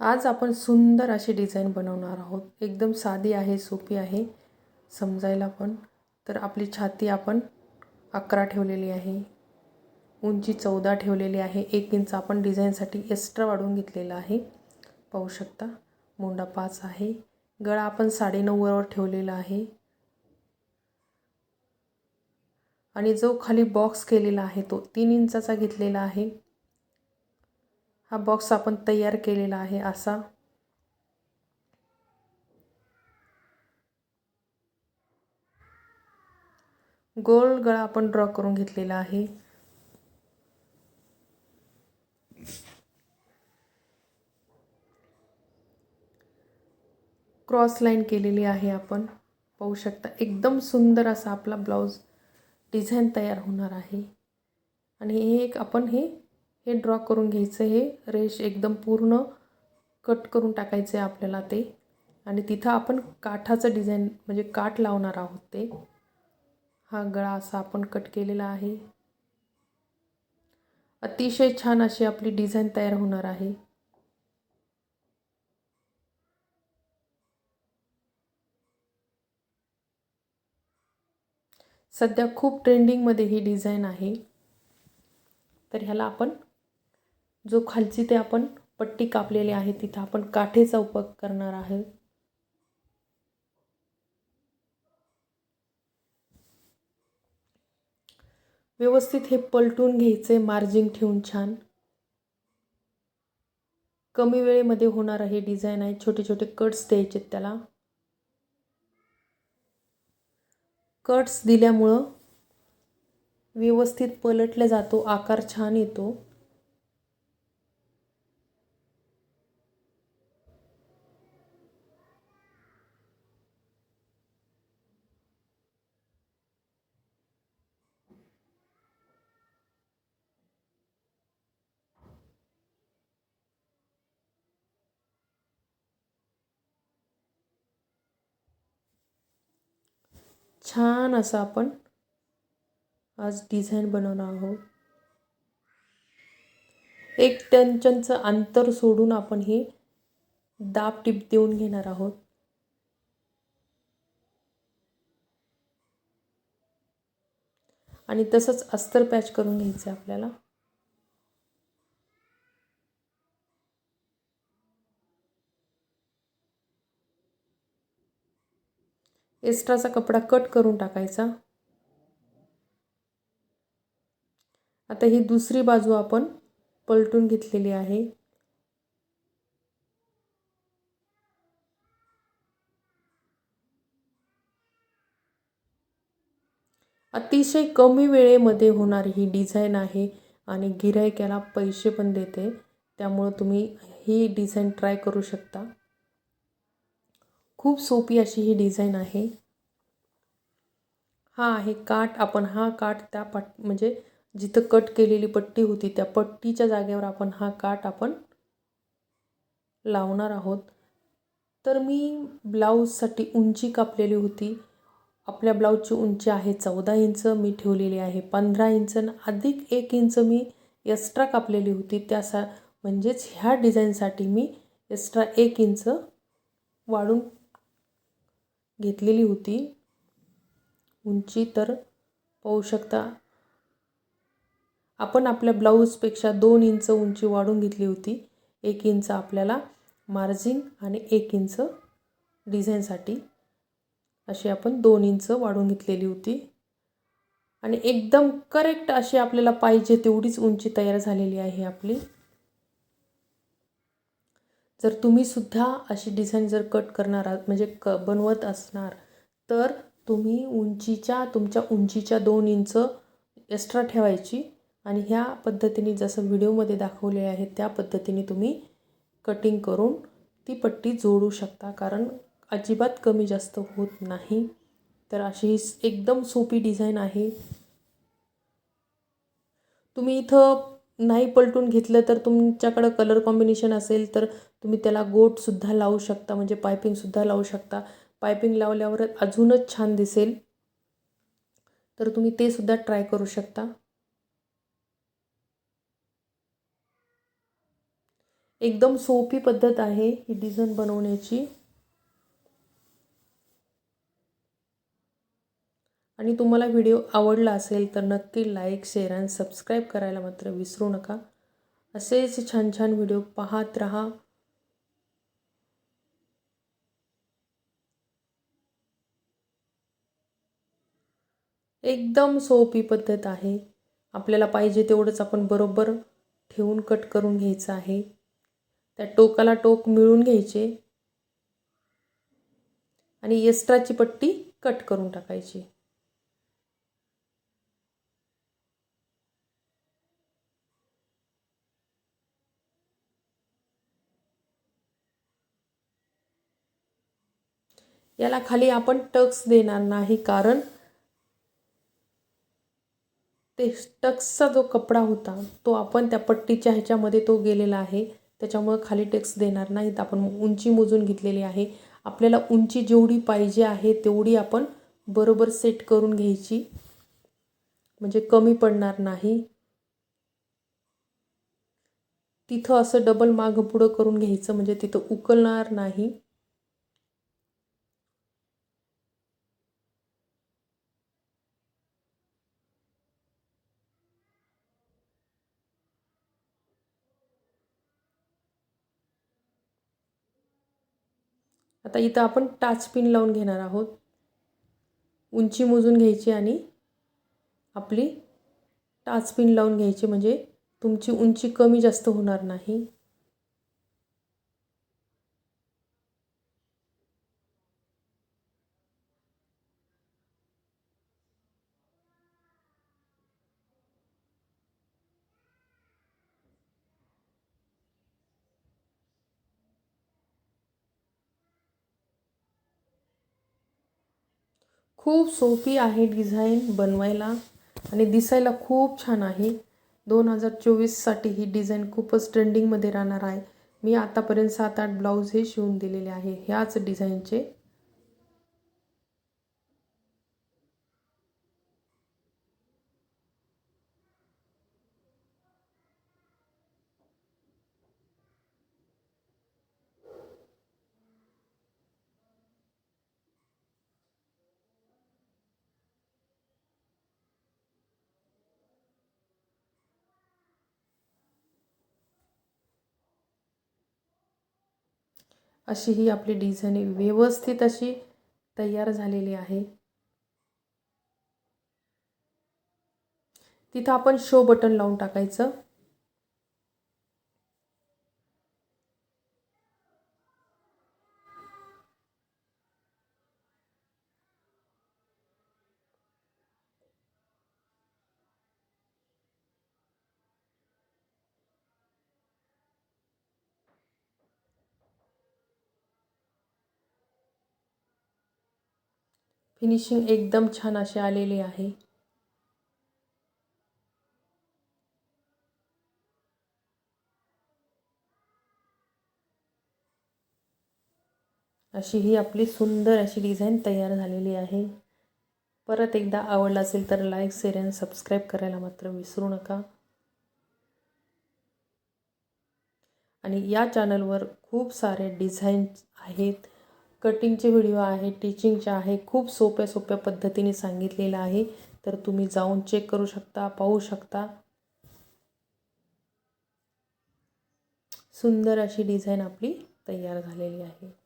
आज आपण सुंदर अशी डिझाईन बनवणार आहोत. एकदम साधी आहे सोपी आहे समजायला पण. तर आपली छाती आपण अकरा ठेवलेली आहे. उंची चौदा ठेवलेली आहे. एक इंच आपण डिझाईनसाठी एक्स्ट्रा वाढवून घेतलेला आहे. पाहू शकता मोंडा पाच आहे. गळा आपण साडेनऊवर ठेवलेला आहे. आणि जो खाली बॉक्स केलेला आहे तो तीन इंचाचा घेतलेला आहे. हा बॉक्स आपण तयार केलेला आहे असा. गोल गळा आपण ड्रॉ करून घेतलेला आहे. क्रॉस लाईन केलेली आहे आपण. पाहू शकता एकदम सुंदर असा आपला ब्लाऊज डिझाईन तयार होणार आहे. आणि हे एक आपण हे हे ड्रॉ करून घ्यायचं हे रेश एकदम पूर्ण कट करून टाकायचं आहे आपल्याला ते. आणि तिथं आपण काठाचं डिझाईन म्हणजे काठ लावणार आहोत ते. हा गळा असा आपण कट केलेला आहे. अतिशय छान अशी आपली डिझाईन तयार होणार आहे. सध्या खूप ट्रेंडिंगमध्ये ही डिझाईन आहे. तर ह्याला आपण जो खालची ते आपण पट्टी कापलेली आहे तिथं आपण काठेचा उपयोग करणार आहे. व्यवस्थित हे पलटून घ्यायचे मार्जिंग ठेवून छान. कमी वेळेमध्ये होणारं हे डिझाईन आहे छोटे छोटे कट्स द्यायचे त्याला. कट्स दिल्यामुळं व्यवस्थित पलटला जातो आकार छान येतो. छान असं आपण आज डिझाईन बनवणार आहोत. एक टंचनचं अंतर सोडून आपण हे दाब टिप देऊन घेणार आहोत. आणि तसंच अस्तर पॅच करून घ्यायचं आहे आपल्याला. एक्स्ट्राचा कपडा कट करून टाकायचा. आता ही दुसरी बाजू आपण पलटून घेतलेली आहे. अतिशय कमी वेळेमध्ये होणारी ही डिझाईन आहे आणि गिरायकाला पैसे पण देते. त्यामुळं तुम्ही ही डिझाईन ट्राय करू शकता. खूप सोपी अशी ही डिझाईन आहे. हा आहे काठ. आपण हा काठ त्या पट म्हणजे जिथं कट केलेली पट्टी होती त्या पट्टीच्या जागेवर आपण हा काठ आपण लावणार आहोत. तर मी ब्लाऊजसाठी उंची कापलेली होती. आपल्या ब्लाऊजची उंची आहे चौदा इंच मी ठेवलेली आहे पंधरा इंच अधिक एक इंच मी एक्स्ट्रा कापलेली होती. त्यासा म्हणजेच ह्या डिझाईनसाठी मी एक्स्ट्रा एक इंच वाढून घेतलेली होती. उंची तर पाहू शकता. आपण आपल्या ब्लाऊजपेक्षा दोन इंच उंची वाढून घेतली होती. एक इंच आपल्याला मार्जिन आणि एक इंच डिझाईनसाठी अशी आपण दोन इंच वाढून घेतलेली होती. आणि एकदम करेक्ट अशी आपल्याला पाहिजे तेवढीच उंची तयार झालेली आहे आपली. जर तुम्ही सुद्धा अशी डिझाईन जर कट करणार आहात म्हणजे क बनवत असणार तर तुम्ही उंचीच्या तुमच्या उंचीच्या दोन इंच एक्स्ट्रा ठेवायची आणि ह्या पद्धतीने जसं व्हिडिओमध्ये दाखवले आहे त्या पद्धतीने तुम्ही कटिंग करून ती पट्टी जोडू शकता. कारण अजिबात कमी जास्त होत नाही. तर अशी एकदम सोपी डिझाईन आहे. तुम्ही इथं नाही पलटून घेतलं तर तुमच्याकडं कलर कॉम्बिनेशन असेल तर तुम्ही त्याला गोटसुद्धा लावू शकता म्हणजे पायपिंगसुद्धा लावू शकता. पायपिंग लावल्यावर अजूनच छान दिसेल. तर तुम्ही ते सुद्धा ट्राय करू शकता. एकदम सोपी पद्धत आहे ही डिझाईन बनवण्याची. आणि तुम्हाला व्हिडिओ आवडला असेल तर नक्की लाईक शेअर आणि सबस्क्राईब करायला मात्र विसरू नका. असेच छान छान व्हिडिओ पाहत राहा. एकदम सोपी पद्धत आहे. आपल्याला पाहिजे तेवढंच आपण बरोबर ठेवून कट करून घ्यायचं आहे. त्या टोकाला टोक मिळून घ्यायचे. आणि एस्ट्राची पट्टी कट करून टाकायची. याला खाली आपण टक्स देणार नाही कारण ते टक्सचा जो कपडा होता तो आपण त्या पट्टीच्या ह्याच्यामध्ये तो गेलेला आहे. त्याच्यामुळं खाली टक्स देणार नाहीत. आपण उंची मोजून घेतलेली आहे. आपल्याला उंची जेवढी पाहिजे आहे तेवढी आपण बरोबर सेट करून घ्यायची. म्हणजे कमी पडणार नाही. तिथं असं डबल मागं पुढं करून घ्यायचं म्हणजे तिथं उकलणार नाही. आता इथं आपण टाच पिन लावून घेणार आहोत. उंची मोजून घ्यायची आणि आपली टाच पिन लावून घ्यायची. म्हणजे तुमची उंची कमी जास्त होणार नाही. खूप सोपी आहे डिझाईन बनवायला आणि दिसायला खूप छान आहे. दोन हजार चोवीससाठी ही डिझाईन खूपच ट्रेंडिंगमध्ये राहणार आहे. मी आतापर्यंत सात आठ ब्लाऊज हे शिवून दिलेले आहे. ह्याच डिझाईनचे अशी ही आपली डिझाईन व्यवस्थित अशी तयार झालेली आहे. तिथं आपण शो बटन लावून टाकायचं. फिनिशिंग एकदम छान असे आलेले आहे. अशी ही आपली सुंदर अशी डिझाईन तयार झालेली आहे. परत एकदा आवडला असेल तर लाईक शेअर आणि सबस्क्राईब करायला मात्र विसरू नका. आणि या चॅनलवर खूप सारे डिझाईन्स आहेत. कटिंगचे व्हिडिओ आहे टीचिंगचे आहे खूप सोप्या सोप्या पद्धतीने सांगितलेलं आहे. तर तुम्ही जाऊन चेक करू शकता पाहू शकता. सुंदर अशी डिझाईन आपली तयार झालेली आहे.